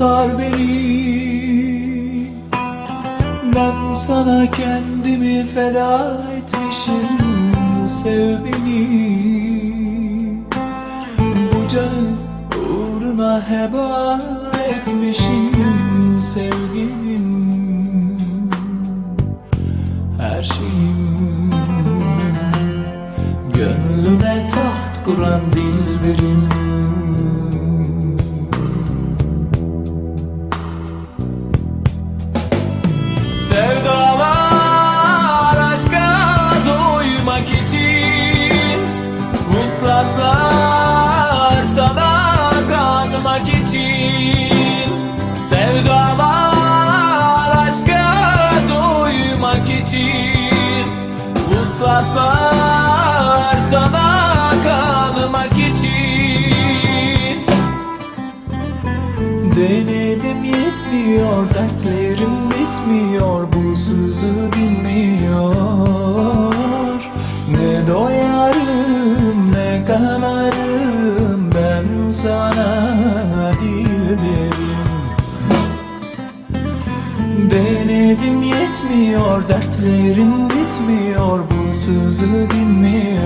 sar beni. Ben sana kendimi feda etmişim Sev beni. Bu canı uğruna heba etmişim Sevgilim. Her şeyim. Gönlüme taht kuran dilberim için. Vuslatlar sana kanmak için. Denedim yetmiyor dertlerim bitmiyor. Bu sızı dinmiyor Yetmiyor dertlerim bitmiyor bu sızı dinmiyor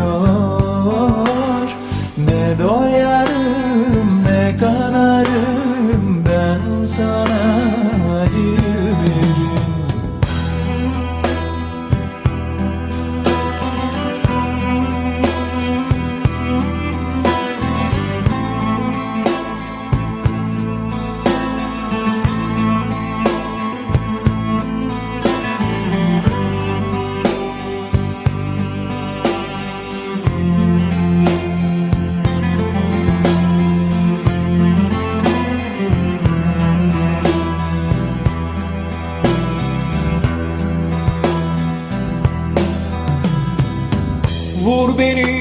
Vur beni.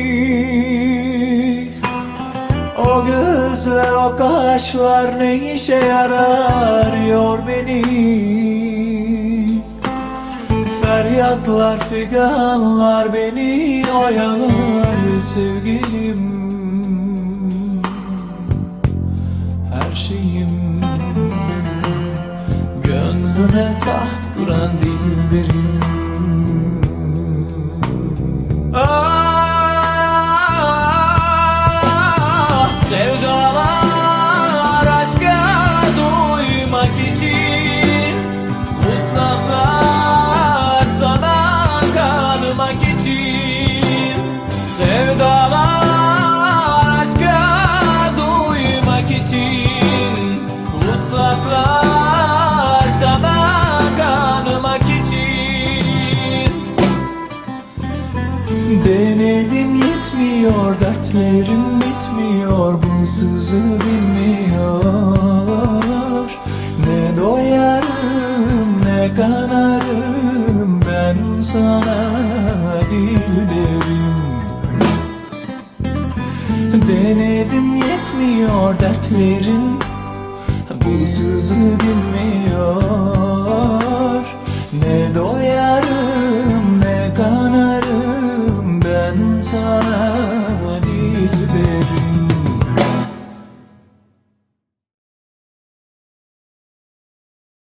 O gözler o kaşlar ne işe yarar? Yor beni. Feryatlar figanlar beni oyalar sevgilim. Her şeyim. Gönlüme taht kuran dilberim Denedim yetmiyor dertlerim bitmiyor bu sızı dinmiyor Ne doyarım ne kanarım ben sana dilberim Denedim yetmiyor dertlerim bu sızı dinmiyor